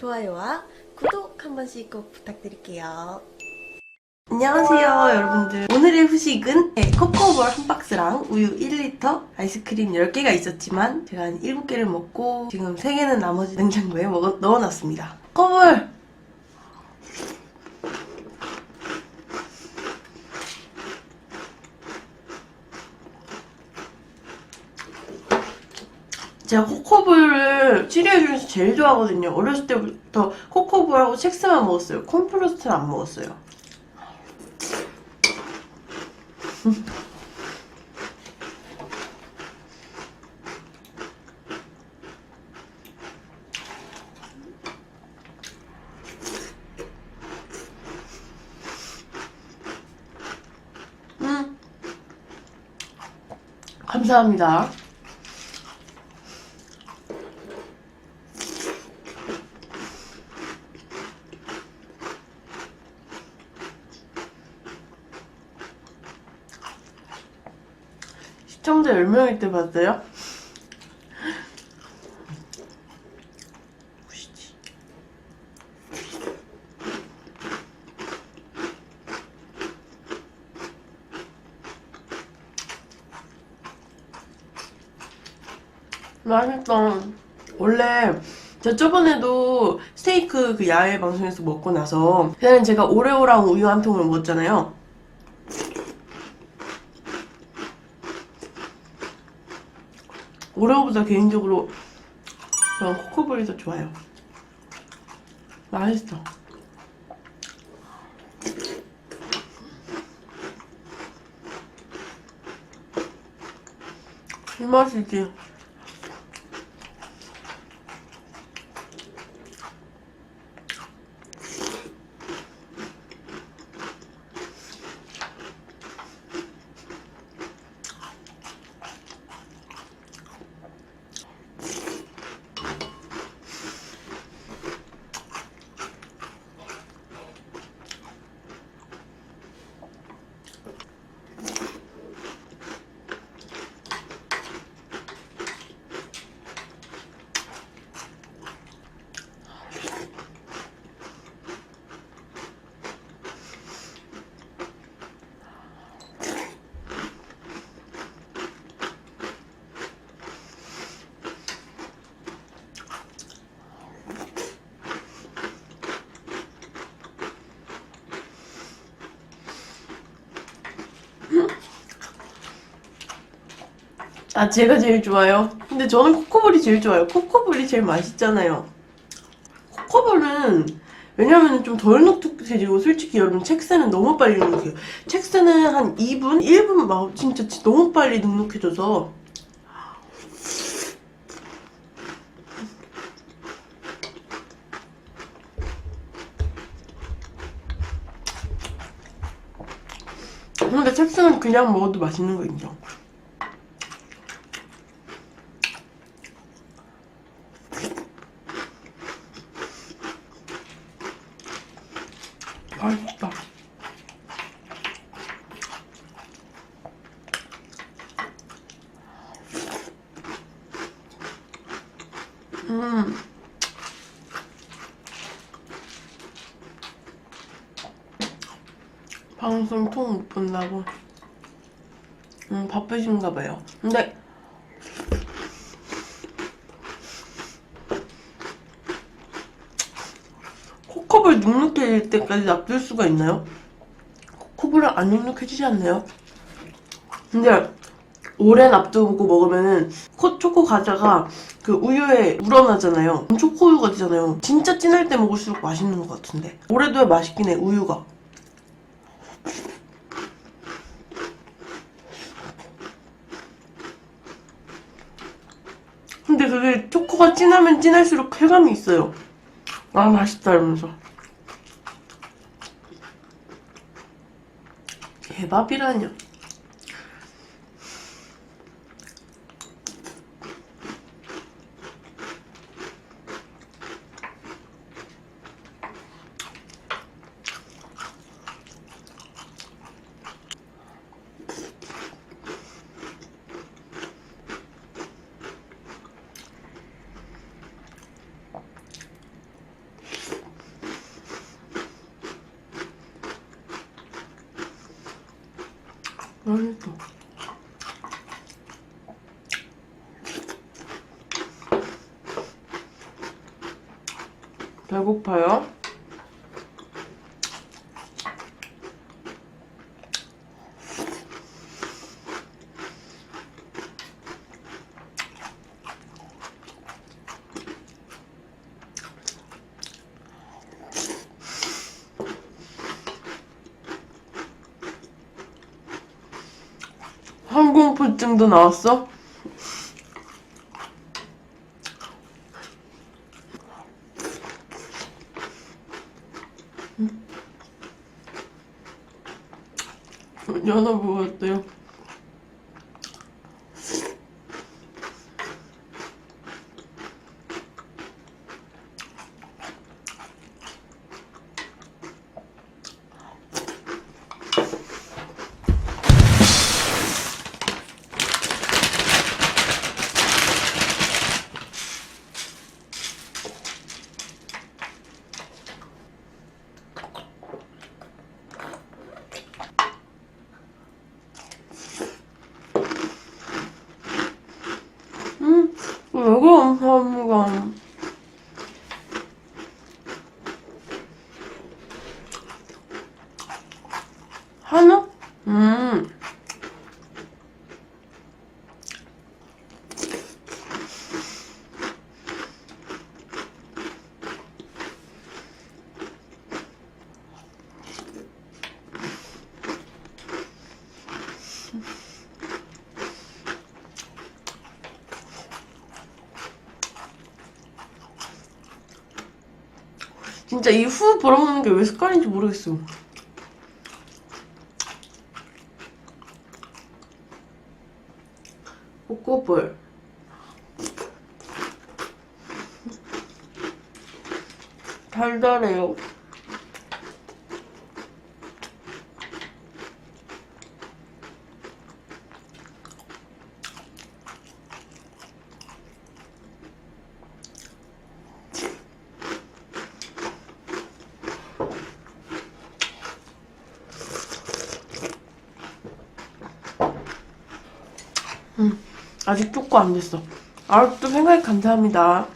좋아요와 구독 한 번씩 꼭 부탁드릴게요. 안녕하세요 여러분들. 오늘의 후식은 네, 코코볼 한 박스랑 우유 1리터 아이스크림 10개가 있었지만 제가 한 7개를 먹고 지금 3개는 나머지 냉장고에 먹어, 넣어놨습니다. 코볼 제가 코코볼을 치료해 중에서 제일 좋아하거든요. 어렸을 때부터 코코볼하고 첵스만 먹었어요. 콘플러스는 안 먹었어요. 음. 감사합니다. 시청자 10명일 때 봤어요? 맛있다. 원래 저 저번에도 스테이크 그 야외 방송에서 먹고 나서 그냥 제가 오레오랑 우유 한 통을 먹었잖아요. 오레오보다 개인적으로 저는 코코볼이 더 좋아요. 맛있어. 이 맛이지. 아, 제가 제일 좋아요. 근데 저는 코코볼이 제일 좋아요. 코코볼이 제일 맛있잖아요. 코코볼은 왜냐면 좀덜 눅눅해지고 솔직히 여러분 책새는 너무 빨리 눅눅해요. 책새는 한 2분? 1분 막 진짜 너무 빨리 눅눅해져서 근데 책새는 그냥 먹어도 맛있는 거 인정. 음. 방송 통 못 본다고. 음, 바쁘신가 봐요. 근데 코컵을 눅눅해질 때까지 놔둘 수가 있나요? 코컵을 안 눅눅해지지 않나요? 근데 오래 놔두고 먹으면은 코 초코 과자가 그 우유에 우러나잖아요. 초코 우유가 되잖아요. 진짜 진할 때 먹을수록 맛있는 것 같은데. 둬야 맛있긴 해, 우유가. 근데 그게 초코가 진하면 진할수록 쾌감이 있어요. 아 맛있다 이러면서 개밥이라뇨 맛있어. 배고파요? 항공포증도 나왔어? 연어 먹었대요. 음, 이거 감사합니다. 한우? 음. 진짜 이 후 벌어먹는 게 왜 습관인지 모르겠어. 꼬꼬볼. 달달해요. 아직 쪼꼬 안 됐어. 아, 또 생각이 감사합니다.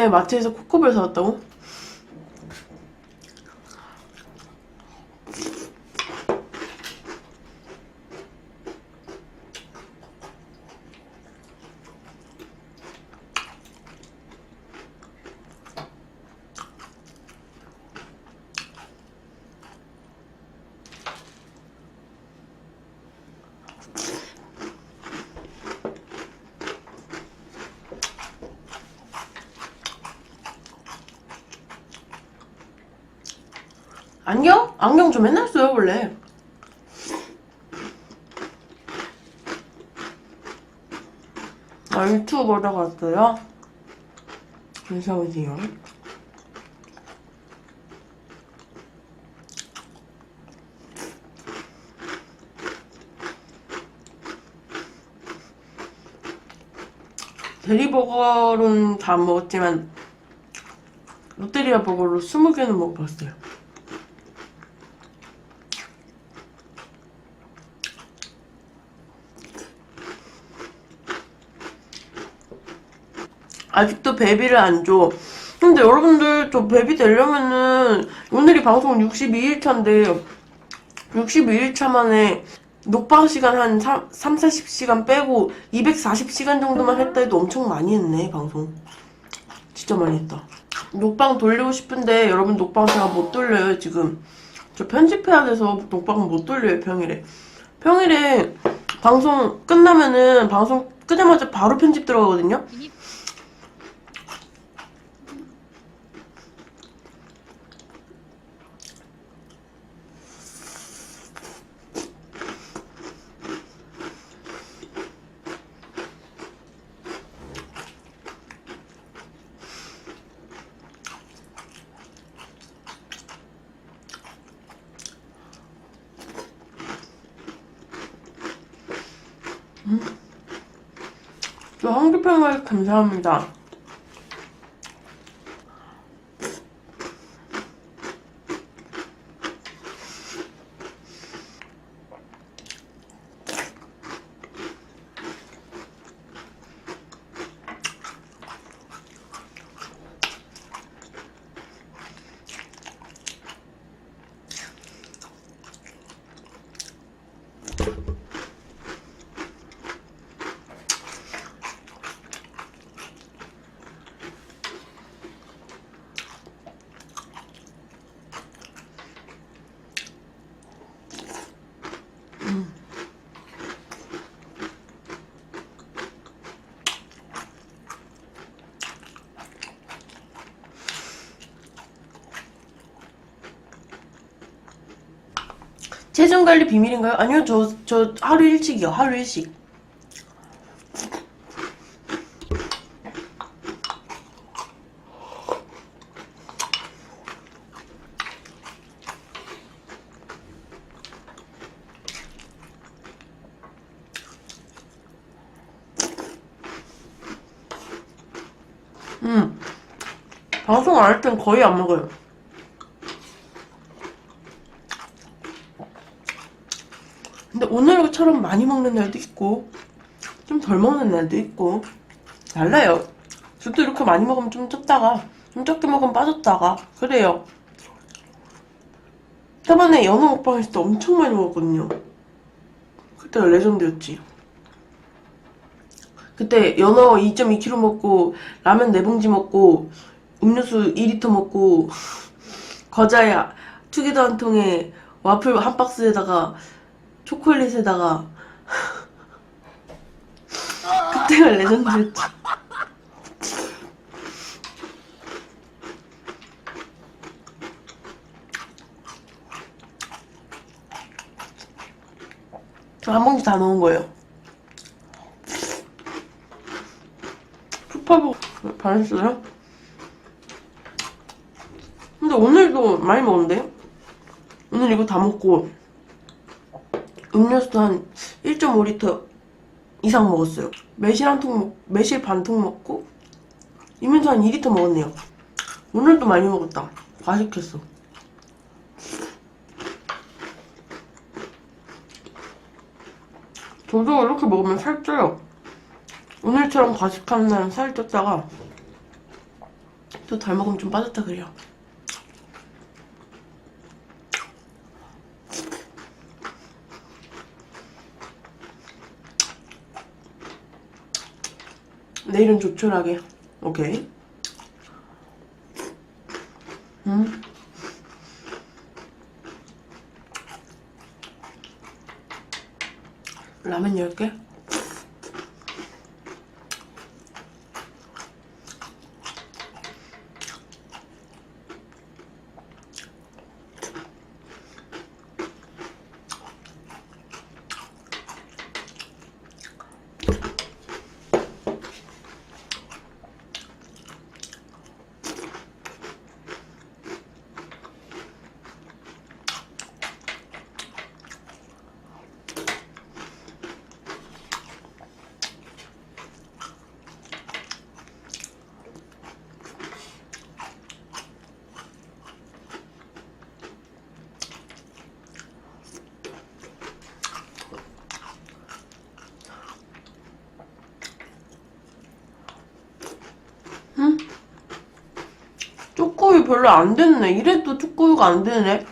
그때 마트에서 코코볼 사왔다고? 안경? 저 맨날 써요 원래. 아 유튜브 보러 갔어요? 괜찮으세요? 대리버거로는 다안 먹었지만 롯데리아 버거로 20개는 먹어봤어요. 아직도 베비를 안 줘. 근데 여러분들 저 베비 되려면은 오늘이 방송 62일차인데 62일차 만에 녹방 시간 한 3, 3 40시간 빼고 240시간 정도만 했다 해도 엄청 많이 했네 방송. 진짜 많이 했다. 녹방 돌리고 싶은데 여러분 녹방 제가 못 돌려요 지금. 저 편집해야 돼서 녹방 못 돌려요 평일에. 평일에 방송 끝나면은 방송 끄자마자 바로 편집 들어가거든요. 저 한국평말 감사합니다. 체중 관리 비밀인가요? 아니요, 저, 저 하루 일식이요, 하루 일식. 음, 방송 안 할 땐 거의 안 먹어요. 근데 오늘처럼 많이 먹는 날도 있고 좀 덜 먹는 날도 있고 달라요. 저도 이렇게 많이 먹으면 좀 쪘다가 좀 적게 먹으면 빠졌다가 그래요. 저번에 연어 먹방 했을 때 엄청 많이 먹었거든요. 그때가 레전드였지. 그때 연어 2.2kg 먹고 라면 4봉지 먹고 음료수 2리터 먹고 과자야 투게더 한 통에 와플 한 박스에다가 초콜릿에다가 그때가 레전드였지. 저한 봉지 다 넣은 거예요. 푸파보 반했어요? 근데 오늘도 많이 먹었는데요? 오늘 이거 다 먹고 음료수도 한 1.5리터 이상 먹었어요. 매실 한 통, 먹, 매실 반 통 먹고 이면서 한 2리터 먹었네요. 오늘도 많이 먹었다. 과식했어. 저도 이렇게 먹으면 살쪄요. 오늘처럼 과식하는 날은 살 쪘다가 또덜 먹으면 좀 빠졌다 그래요. 내일은 조촐하게. 오케이. 음. 라면 10개? 초코우유 별로 안 됐네. 이래도 초코우유가 안 되네.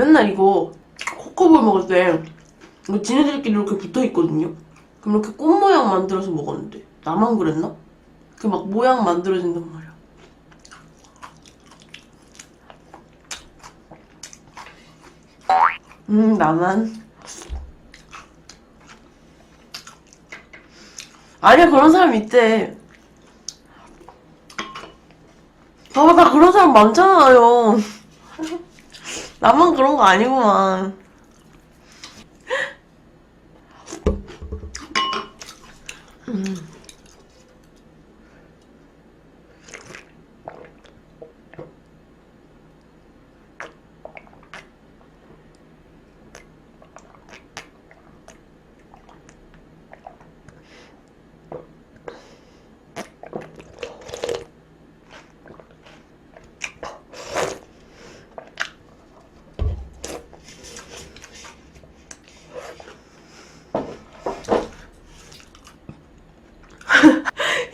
맨날 이거 코코볼 먹을 때 이거 지네들끼리 이렇게 붙어 있거든요. 그럼 이렇게 꽃 모양 만들어서 먹었는데 나만 그랬나? 그 막 모양 만들어진단 말이야. 음, 나만. 아니야, 그런 사람 있대. 아, 나 그런 사람 많잖아요. 나만 그런 거 아니구만. 음.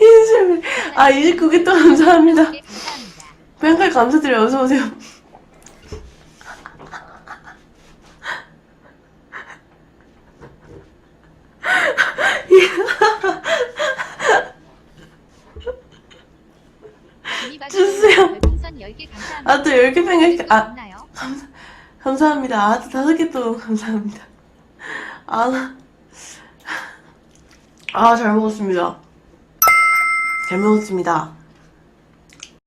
이슬, 아, 29개 또 감사합니다. 뱅칼 감사드려요. 어서오세요. 주세요. 별풍선 10개 감사합니다. 아, 또 10개 뱅칼, 아, 있나요? 감사합니다. 아, 또 5개 또 감사합니다. 아, 아, 잘 먹었습니다. 잘 먹었습니다.